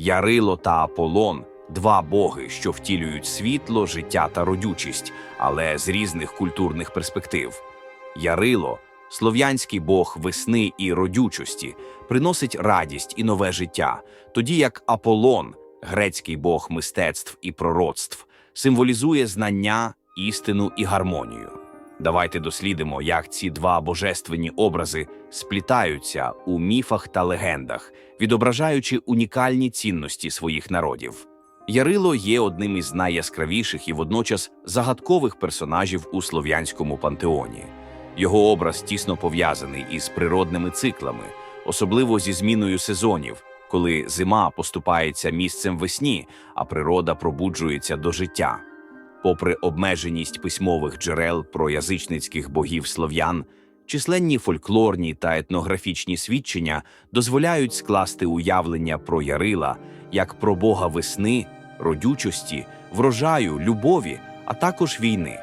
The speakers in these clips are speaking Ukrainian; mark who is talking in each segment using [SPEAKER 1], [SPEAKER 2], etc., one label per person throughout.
[SPEAKER 1] Ярило та Аполлон два боги, що втілюють світло, життя та родючість, але з різних культурних перспектив. Ярило слов'янський бог весни і родючості, приносить радість і нове життя, тоді як Аполлон, грецький бог мистецтв і пророцтв, символізує знання, істину і гармонію. Давайте дослідимо, як ці два божественні образи сплітаються у міфах та легендах, відображаючи унікальні цінності своїх народів. Ярило є одним із найяскравіших і водночас загадкових персонажів у слов'янському пантеоні. Його образ тісно пов'язаний із природними циклами, особливо зі зміною сезонів, коли зима поступається місцем весні, а природа пробуджується до життя. Попри обмеженість письмових джерел про язичницьких богів слов'ян, численні фольклорні та етнографічні свідчення дозволяють скласти уявлення про Ярила як про бога весни, родючості, врожаю, любові, а також війни.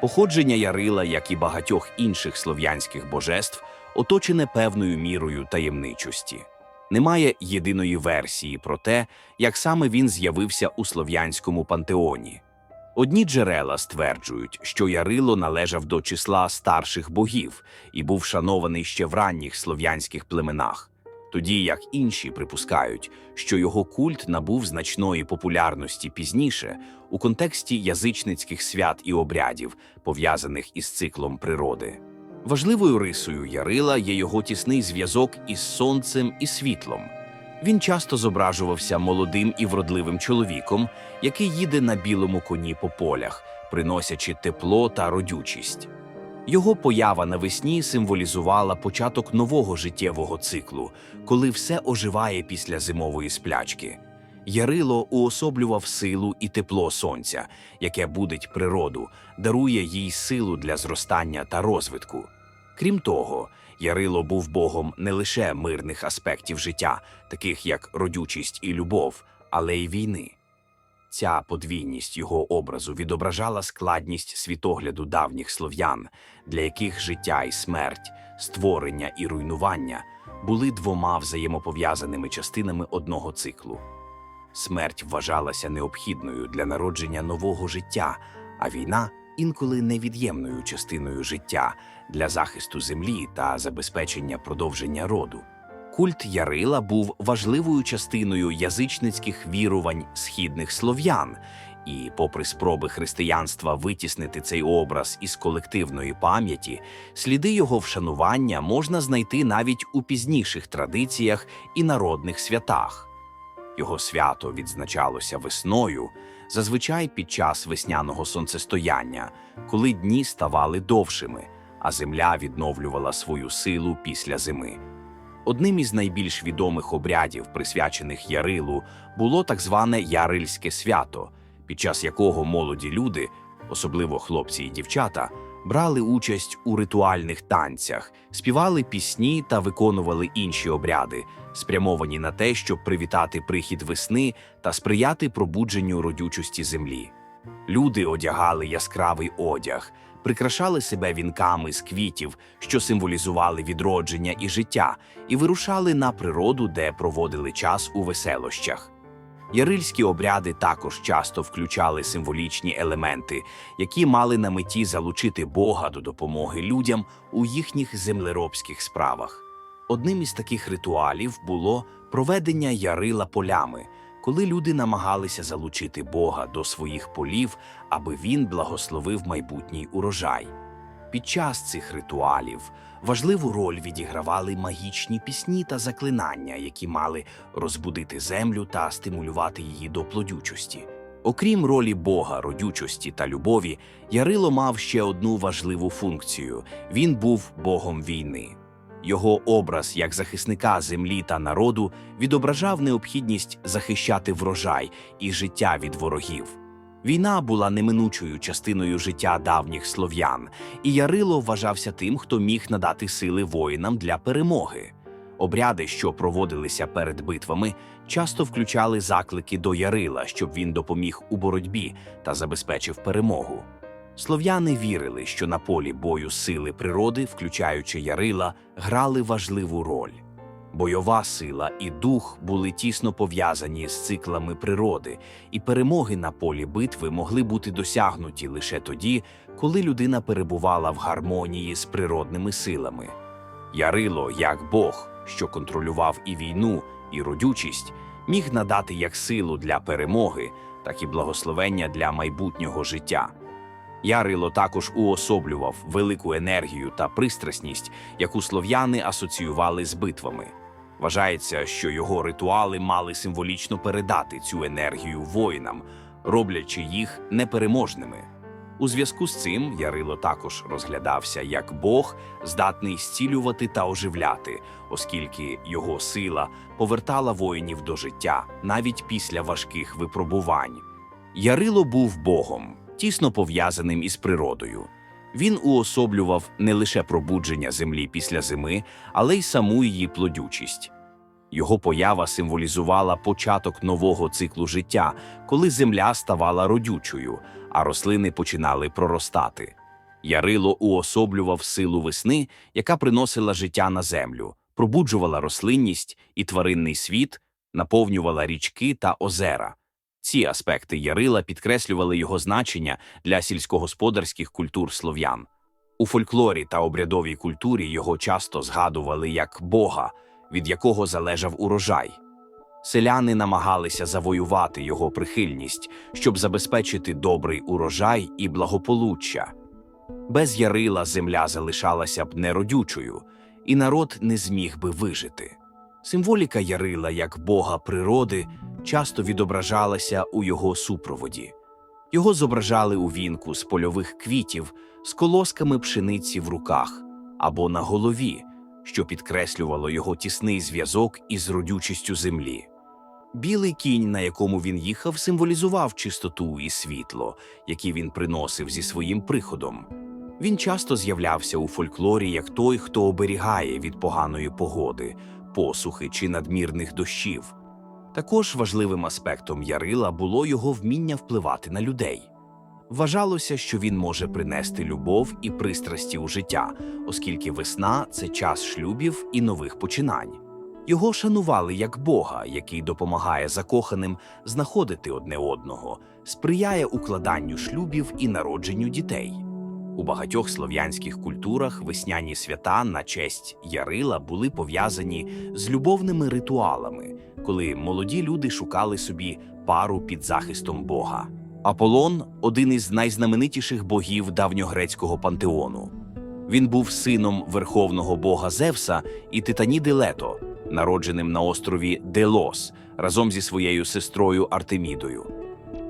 [SPEAKER 1] Походження Ярила, як і багатьох інших слов'янських божеств, оточене певною мірою таємничості. Немає єдиної версії про те, як саме він з'явився у слов'янському пантеоні. Одні джерела стверджують, що Ярило належав до числа старших богів і був шанований ще в ранніх слов'янських племенах, тоді як інші припускають, що його культ набув значної популярності пізніше у контексті язичницьких свят і обрядів, пов'язаних із циклом природи. Важливою рисою Ярила є його тісний зв'язок із сонцем і світлом. Він часто зображувався молодим і вродливим чоловіком, який їде на білому коні по полях, приносячи тепло та родючість. Його поява навесні символізувала початок нового життєвого циклу, коли все оживає після зимової сплячки. Ярило уособлював силу і тепло сонця, яке будить природу, дарує їй силу для зростання та розвитку. Крім того, Ярило був богом не лише мирних аспектів життя, таких як родючість і любов, але й війни. Ця подвійність його образу відображала складність світогляду давніх слов'ян, для яких життя і смерть, створення і руйнування були двома взаємопов'язаними частинами одного циклу. Смерть вважалася необхідною для народження нового життя, а війна інколи невід'ємною частиною життя для захисту землі та забезпечення продовження роду. Культ Ярила був важливою частиною язичницьких вірувань східних слов'ян, і, попри спроби християнства витіснити цей образ із колективної пам'яті, сліди його вшанування можна знайти навіть у пізніших традиціях і народних святах. Його свято відзначалося весною, зазвичай під час весняного сонцестояння, коли дні ставали довшими, а земля відновлювала свою силу після зими. Одним із найбільш відомих обрядів, присвячених Ярилу, було так зване Ярильське свято, під час якого молоді люди, особливо хлопці і дівчата, брали участь у ритуальних танцях, співали пісні та виконували інші обряди, спрямовані на те, щоб привітати прихід весни та сприяти пробудженню родючості землі. Люди одягали яскравий одяг, прикрашали себе вінками з квітів, що символізували відродження і життя, і вирушали на природу, де проводили час у веселощах. Ярильські обряди також часто включали символічні елементи, які мали на меті залучити Бога до допомоги людям у їхніх землеробських справах. Одним із таких ритуалів було проведення ярила полями, коли люди намагалися залучити Бога до своїх полів, аби він благословив майбутній урожай. Під час цих ритуалів важливу роль відігравали магічні пісні та заклинання, які мали розбудити землю та стимулювати її до плодючості. Окрім ролі Бога, родючості та любові, Ярило мав ще одну важливу функцію він був богом війни. Його образ як захисника землі та народу відображав необхідність захищати врожай і життя від ворогів. Війна була неминучою частиною життя давніх слов'ян, і Ярило вважався тим, хто міг надати сили воїнам для перемоги. Обряди, що проводилися перед битвами, часто включали заклики до Ярила, щоб він допоміг у боротьбі та забезпечив перемогу. Слов'яни вірили, що на полі бою сили природи, включаючи Ярила, грали важливу роль. бойова сила і дух були тісно пов'язані з циклами природи, і перемоги на полі битви могли бути досягнуті лише тоді, коли людина перебувала в гармонії з природними силами. Ярило, як Бог, що контролював і війну, і родючість, міг надати як силу для перемоги, так і благословення для майбутнього життя. Ярило також уособлював велику енергію та пристрасність, яку слов'яни асоціювали з битвами. Вважається, що його ритуали мали символічно передати цю енергію воїнам, роблячи їх непереможними. У зв'язку з цим Ярило також розглядався як Бог, здатний зцілювати та оживляти, оскільки його сила повертала воїнів до життя навіть після важких випробувань. Ярило був Богом, тісно пов'язаним із природою. Він уособлював не лише пробудження землі після зими, але й саму її плодючість. Його поява символізувала початок нового циклу життя, коли земля ставала родючою, а рослини починали проростати. Ярило уособлював силу весни, яка приносила життя на землю, пробуджувала рослинність і тваринний світ, наповнювала річки та озера. Ці аспекти Ярила підкреслювали його значення для сільськогосподарських культур слов'ян. У фольклорі та обрядовій культурі його часто згадували як Бога, від якого залежав урожай. Селяни намагалися завоювати його прихильність, щоб забезпечити добрий урожай і благополуччя. Без Ярила земля залишалася б неродючою, і народ не зміг би вижити. Символіка Ярила як бога природи часто відображалася у його супроводі. Його зображали у вінку з польових квітів з колосками пшениці в руках або на голові, що підкреслювало його тісний зв'язок із родючістю землі. Білий кінь, на якому він їхав, символізував чистоту і світло, які він приносив зі своїм приходом. Він часто з'являвся у фольклорі як той, хто оберігає від поганої погоди, посухи чи надмірних дощів. Також важливим аспектом Ярила було його вміння впливати на людей. Вважалося, що він може принести любов і пристрасті у життя, оскільки весна це час шлюбів і нових починань. Його шанували як Бога, який допомагає закоханим знаходити одне одного, сприяє укладанню шлюбів і народженню дітей. У багатьох слов'янських культурах весняні свята на честь Ярила були пов'язані з любовними ритуалами, коли молоді люди шукали собі пару під захистом Бога. Аполлон один із найзнаменитіших богів давньогрецького пантеону. Він був сином верховного бога Зевса і Титаніди Лето, народженим на острові Делос разом зі своєю сестрою Артемідою.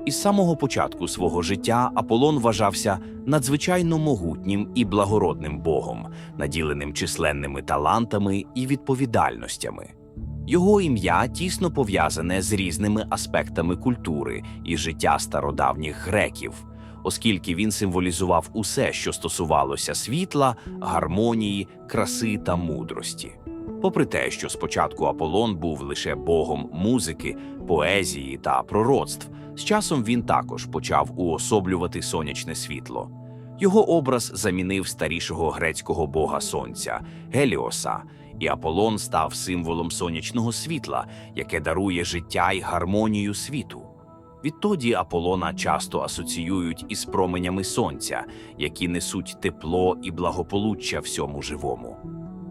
[SPEAKER 1] Із самого початку свого життя Аполлон вважався надзвичайно могутнім і благородним богом, наділеним численними талантами і відповідальностями. Його ім'я тісно пов'язане з різними аспектами культури і життя стародавніх греків, оскільки він символізував усе, що стосувалося світла, гармонії, краси та мудрості. Попри те, що спочатку Аполлон був лише богом музики, поезії та пророцтв, з часом він також почав уособлювати сонячне світло. Його образ замінив старішого грецького бога сонця Геліоса, і Аполлон став символом сонячного світла, яке дарує життя й гармонію світу. Відтоді Аполлона часто асоціюють із променями сонця, які несуть тепло і благополуччя всьому живому.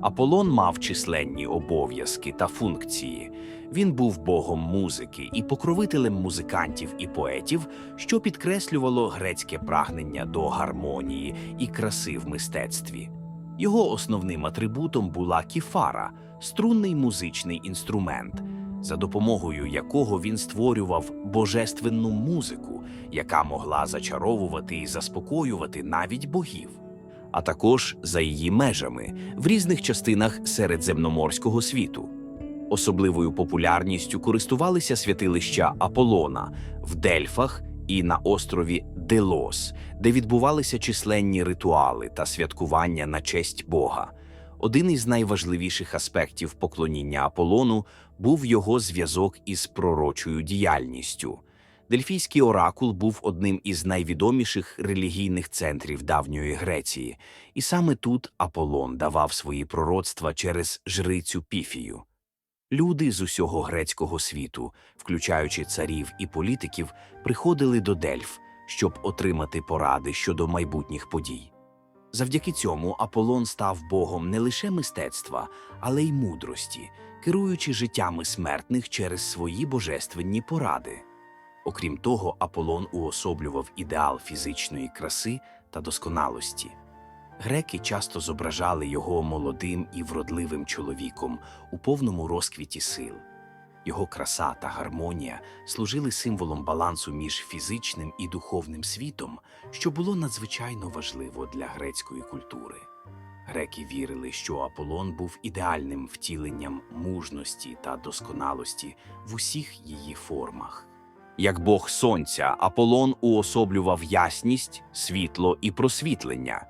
[SPEAKER 1] Аполлон мав численні обов'язки та функції. Він був богом музики і покровителем музикантів і поетів, що підкреслювало грецьке прагнення до гармонії і краси в мистецтві. Його основним атрибутом була кіфара струнний музичний інструмент, за допомогою якого він створював божественну музику, яка могла зачаровувати і заспокоювати навіть богів а також за її межами в різних частинах середземноморського світу. Особливою популярністю користувалися святилища Аполлона в Дельфах і на острові Делос, де відбувалися численні ритуали та святкування на честь Бога. Один із найважливіших аспектів поклоніння Аполлону був його зв'язок із пророчою діяльністю. Дельфійський оракул був одним із найвідоміших релігійних центрів давньої Греції, і саме тут Аполлон давав свої пророцтва через жрицю Піфію. Люди з усього грецького світу, включаючи царів і політиків, приходили до Дельф, щоб отримати поради щодо майбутніх подій. Завдяки цьому Аполлон став богом не лише мистецтва, але й мудрості, керуючи життями смертних через свої божественні поради. Окрім того, Аполлон уособлював ідеал фізичної краси та досконалості. Греки часто зображали його молодим і вродливим чоловіком у повному розквіті сил. Його краса та гармонія служили символом балансу між фізичним і духовним світом, що було надзвичайно важливо для грецької культури. Греки вірили, що Аполлон був ідеальним втіленням мужності та досконалості в усіх її формах. Як бог сонця, Аполлон уособлював ясність, світло і просвітлення.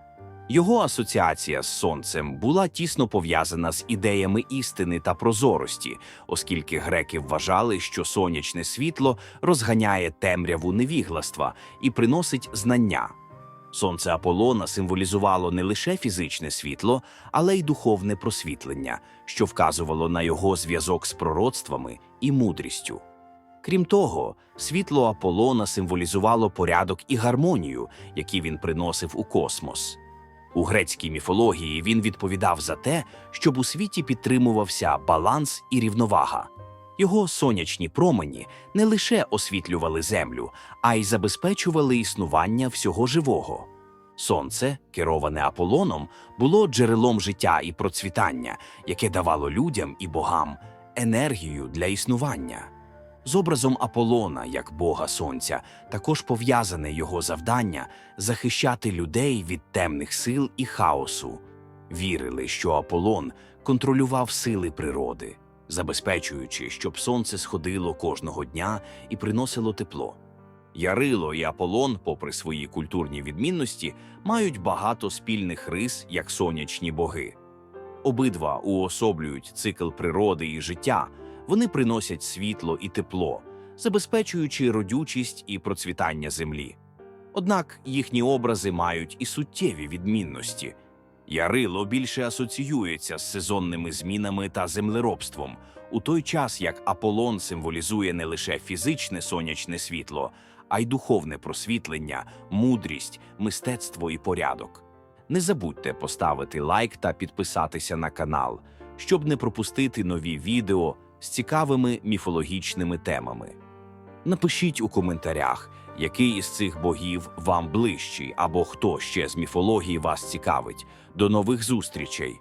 [SPEAKER 1] Його асоціація з сонцем була тісно пов'язана з ідеями істини та прозорості, оскільки греки вважали, що сонячне світло розганяє темряву невігластва і приносить знання. Сонце Аполлона символізувало не лише фізичне світло, але й духовне просвітлення, що вказувало на його зв'язок з пророцтвами і мудрістю. Крім того, світло Аполлона символізувало порядок і гармонію, які він приносив у космос. У грецькій міфології він відповідав за те, щоб у світі підтримувався баланс і рівновага. Його сонячні промені не лише освітлювали землю, а й забезпечували існування всього живого. Сонце, кероване Аполлоном, було джерелом життя і процвітання, яке давало людям і богам енергію для існування. З образом Аполлона як бога сонця також пов'язане його завдання захищати людей від темних сил і хаосу. Вірили, що Аполлон контролював сили природи, забезпечуючи, щоб сонце сходило кожного дня і приносило тепло. Ярило і Аполлон, попри свої культурні відмінності, мають багато спільних рис як сонячні боги. Обидва уособлюють цикл природи і життя, вони приносять світло і тепло, забезпечуючи родючість і процвітання землі. Однак їхні образи мають і суттєві відмінності. Ярило більше асоціюється з сезонними змінами та землеробством, у той час як Аполлон символізує не лише фізичне сонячне світло, а й духовне просвітлення, мудрість, мистецтво і порядок. Не забудьте поставити лайк та підписатися на канал, щоб не пропустити нові відео з цікавими міфологічними темами. Напишіть у коментарях, який із цих богів вам ближчий або хто ще з міфології вас цікавить. До нових зустрічей!